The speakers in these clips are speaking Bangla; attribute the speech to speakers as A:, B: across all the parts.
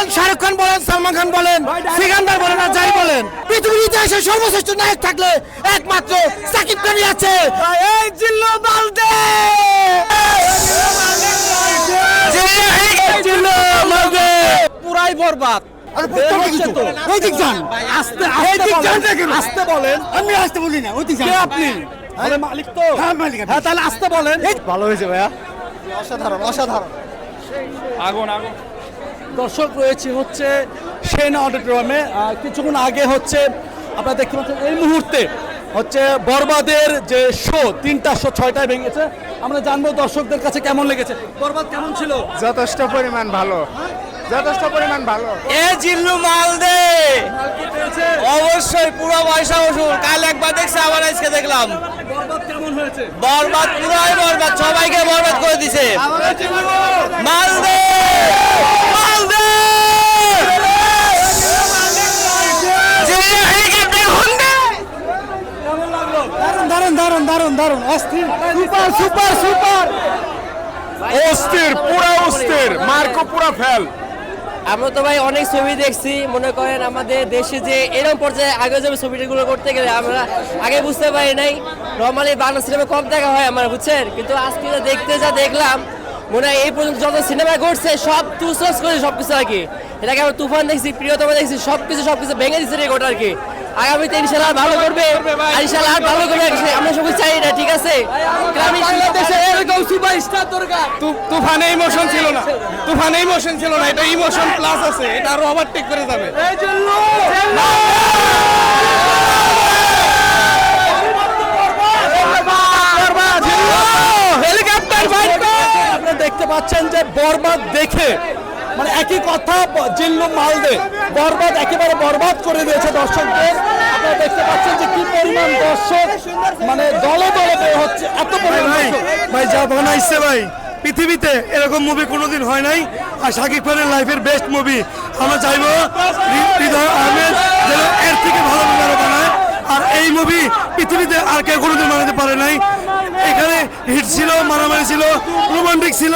A: বলেন শাহরুখ খান বলেন সালমান খান বলেন সিকান্দার বলেন আর যাই বলেন। পৃথিবীর ইতিহাসে সর্বশ্রেষ্ঠ নায়ক থাকলে একমাত্র সাকিব খানই আছে। এই জিল্লু মালদে
B: পুরাই বরবাদ। আস্তে বলেন।
A: আমি আসতে বলি না
B: আপনি? মালিক তো।
A: হ্যাঁ, মালিক
B: হ্যাঁ তাহলে আস্তে বলেন।
A: ভালো হয়েছে ভাইয়া। অসাধারণ অসাধারণ।
B: আগুন আগুন। দর্শক রয়েছে হচ্ছে সেনা অডিটোরিয়ামে। কিছুক্ষণ আগে হচ্ছে আপনারা দেখতে পাচ্ছেন এই মুহূর্তে হচ্ছে বরবাদের যে শো তিনটা শো ছয়টায় ভেঙেছে। আমরা জানব দর্শকদের কাছে কেমন লেগেছে। বরবাদ কেমন ছিল?
C: যথেষ্ট পরিমাণ ভালো। যথেষ্ট পরিমাণ ভালো।
A: এ জিল্লু মালদে! অবশ্যই পুরো পয়সা ওষুধ কাল একবার দেখছি আবার আজকে দেখলাম।
B: বরবাদ কেমন হয়েছে?
A: বরবাদ পুরাই বরবাদ। সবাইকে বরবাদ করে দিছে। মালদে মালদে!
B: অস্থির সুপার সুপার সুপার।
C: অস্থির পুরা অস্থির। মার্কো পুরা ফেল।
D: আমরা তো ভাই অনেক ছবি দেখছি মনে করেন আমাদের দেশে যে এরকম পর্যায়ে আগে যাবে ছবিগুলো করতে গেলে আমরা আগে বুঝতে পারি নাই। নর্মালি বাংলা সিনেমা কম দেখা হয় আমার বুঝছেন? কিন্তু আজকে দেখতে যা দেখলাম মনে হয় এই পর্যন্ত যত সিনেমা করছে সব তুসরস করে সব কিছু আর কি। এটাকে আমরা তুফান দেখছি প্রিয়তমা দেখছি সব কিছু সব কিছু ভেঙে দিচ্ছে রেকর্ড আর কি। আগামীতে ইনশাল্লাহ আর ভালো করবে। আর ইনশাল্লাহ আর ভালো করবে আমরা সবাই চাই না ঠিক আছে? গ্রামীণ বাংলাদেশে এরকম সুপার স্টার দরকার
C: তুফানে ইমোশন ছিল না। তুফানে ইমোশন ছিল না এটা ইমোশন প্লাস আছে এটা আরও ওভারটেক করে যাবে।
B: হেলিকপ্টার আপনারা দেখতে পাচ্ছেন যে বরবাদ দেখে মানে একই কথা জিল্লু মালদে। বরবাদ একেবারে বরবাদ করে দিয়েছে দর্শকদের। আপনারা দেখতে পাচ্ছেন যে কি পরিমাণ দর্শক মানে দলে দলে বের হচ্ছে এত পরিমাণ
E: ভাই যা বানাইছে ভাই। পৃথিবীতে এরকম মুভি কোনোদিন হয় নাই। আর শাকিব খানের লাইফের বেস্ট মুভি আমরা চাইব হৃদয় আহমেদ যেন এর থেকে ভালো মুভি আরও বানায়। আর এই মুভি পৃথিবীতে আর কেউ কোনোদিন বানাতে পারে নাই। এখানে হিট ছিল মারামারি ছিল রোমান্টিক ছিল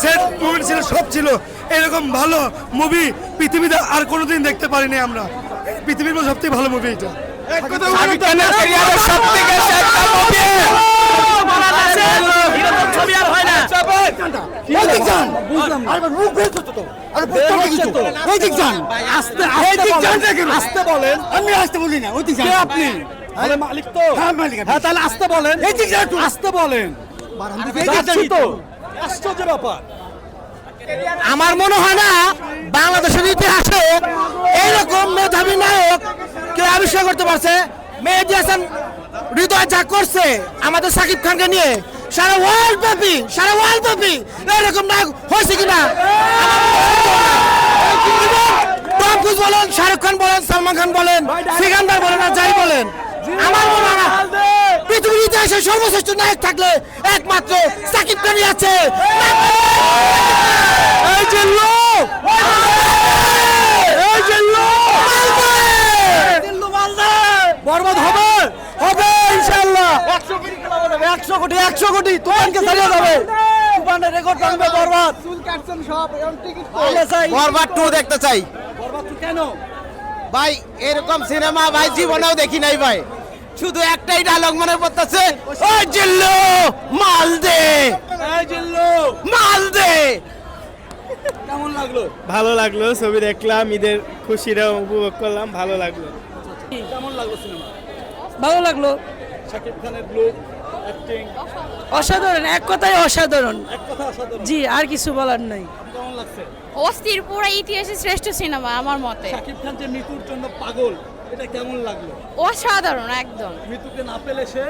E: সেট মুভি ছিল সব ছিল। এরকম ভালো মুভি পৃথিবীতে আর কোনোদিন দেখতে পারিনি আমরা। পৃথিবীর মধ্যে সবথেকে ভালো মুভি এটা।
A: আমি আসতে বলি না
B: আপনি? আরে মালিক তো।
A: হ্যাঁ, মালিক
B: হ্যাঁ তাহলে আস্তে বলেন।
A: এইদিক যান একটু।
B: আস্তে বলেন। যাচ্ছি তো। আশ্চর্য ব্যাপার।
A: আমার মনে হয় না বাংলাদেশের ইতিহাসে এইরকম মেধাবী নায়ক কেউ আবিষ্কার করতে পারছে। মেহেদি হাসান হৃদয় যা করছে আমাদের সাকিব খানকে নিয়ে সারা ওয়ার্ল্ড ব্যাপী সারা ওয়ার্ল্ড ব্যাপী এরকম নায়ক হয়েছে কিনা? টম ক্রুজ বলেন শাহরুখ খান বলেন সালমান খান বলেন সিকান্দার বলেন আর যাই বলেন। আমার মনে হয় পৃথিবীর ইতিহাসে সর্বশ্রেষ্ঠ নায়ক থাকলে একমাত্র সাকিব খানই আছে। এই যে লোক। এই যে
B: বরবাদ হবে? হবে ইনশাআল্লাহ। 100 কোটি খেলা হবে 100 কোটি। 100 কোটি তুফানকে ছাড়িয়ে যাবে। তুফানের রেকর্ড ভাঙবে বরবাদ। চুল কাটছেন সব এখন টিকিট
A: বরবাদ টু দেখতে চাই।
B: বরবাদ তো কেন?
A: ভাই এরকম সিনেমা ভাই জীবনেও দেখি নাই ভাই। শুধু একটাই ডায়লগ মনে পড়তেছে। ওই জিল্লু মাল দে।
B: জিল্লু।
A: মাল দে।
B: কেমন লাগল?
C: ভালো লাগল ছবি দেখলাম ঈদের খুশিটা উপভোগ করলাম ভালো লাগল।
B: কেমন লাগল সিনেমা
F: ভালো লাগল।
B: শাকিব খানের লুক অ্যাক্টিং
F: অসাধারণ এক কথায় অসাধারণ।
B: এক কথা অসাধারণ।
F: জি আর কিছু বলার নাই।
B: কেমন লাগছে?
G: অস্থির পুরো ইতিহাসের শ্রেষ্ঠ সিনেমা আমার মতে।
B: শাকিব খান যে মৃত্যুর জন্য পাগল এটা কেমন লাগল?
G: অসাধারণ একদম।
B: মৃত্যুকে না পেলে সে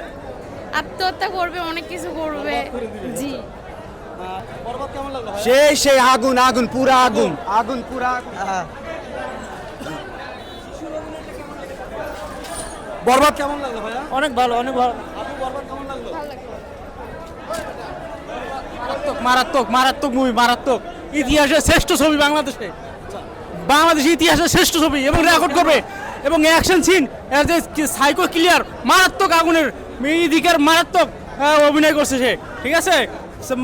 G: আত্মহত্যা করবে অনেক কিছু করবে। জি।
B: আহ, বরবাদ কেমন লাগল ভাইয়া?
A: সেই সেই আগুন আগুন পুরা আগুন। আগুন পুরা
B: বরবাদ। কেমন লাগল ভাইয়া?
F: অনেক ভালো অনেক ভালো।
B: আপু বরবাদ কেমন লাগল?
H: মারাত্মক মারাত্মক মুভি মারাত্মক। ইতিহাসের শ্রেষ্ঠ ছবি বাংলাদেশে। বাংলাদেশের ইতিহাসের শ্রেষ্ঠ ছবি এবং রেকর্ড করবে। এবং অ্যাকশন সিন এর যে সাইকো ক্লিয়ার মারাত্মক আগুনের দিকের মারাত্মক অভিনয় করছে সে। ঠিক আছে?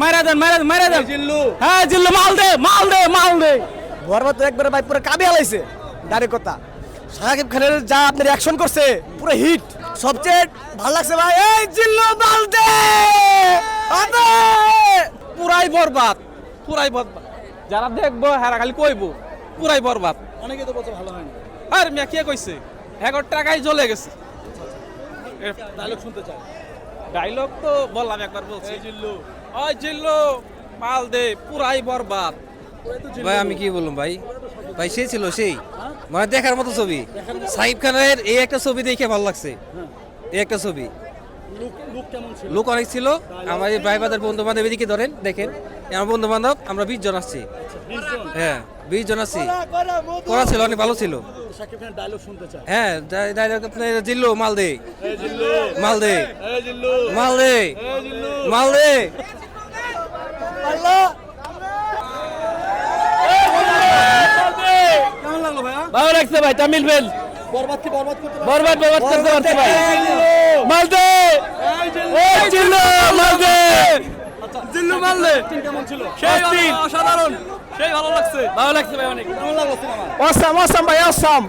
H: মারা দেন মারা দেন মারা দেন।
B: জিল্লু।
H: হ্যাঁ জিল্লু মাল দে মাল দে মাল দে।
I: বরবাদ তো একবারে ভাই পুরো কাবি আলাইছে কথা। সাকিব খানের যা আপনার অ্যাকশন করছে পুরো হিট সবচেয়ে ভালো লাগছে ভাই এই জিল্লু বালদে আবে
C: পুরাই বরবাদ পুরাই বরবাদ। যারা দেখব হ্যাঁ খালি কইবো পুরাই বরবাদ।
B: অনেকে তো বলছে ভালো হয়নি
C: আর মিয়া কে কইছে? এগারো টাকাই জ্বলে গেছে।
B: ডায়লগ শুনতে চাই।
C: ডাইলগ তো বললাম একবার বলছি। ওই জিল্লু মাল দে পুরাই বরবাদ।
J: ভাই আমি কি বললাম ভাই? ভাই সে ছিল সেই। মানে দেখার মতো ছবি। সাকিব খানের এই একটা ছবি দেখে ভালো লাগছে। এই একটা ছবি।
B: লুক লুক কেমন ছিল?
J: লোক অনেক ছিল। আমার এই ভাই বাদের বন্ধু বান্ধব এদিকে ধরেন দেখেন। আমার বন্ধু বান্ধব আমরা বিশ জন আসছি হ্যাঁ বিশ জন আসছি করা ছিল অনেক ভালো ছিল।
B: সাকিব ডায়লগ
J: হ্যাঁ আপনার জিল্লু মাল দে মাল দে মাল দে মাল দে
B: কেমন লাগল ভাইয়া?
K: ভালো লাগছে ভাই তামিল বেল
B: বরবাদ কি বরবাদ করতে
K: বরবাদ বরবাদ করতে পারছে ভাই। মালদে।
B: এই জিল্লু!
K: মালদে।
B: জিল্লু মারলে।
C: সেই দিন অসাধারণ। সেই ভালো লাগছে।
K: ভালো লাগছে ভাই অনেক।
I: অসাম অসাম ভাই অসাম।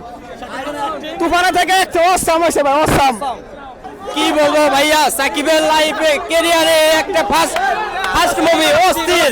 I: তুফানা থেকে একটা অসাম হয়েছে ভাই অসাম।
K: কি বলব ভাইয়া সাকিবের লাইফে ক্যারিয়ারে একটা ফার্স্ট ফার্স্ট মুভি অস্থির।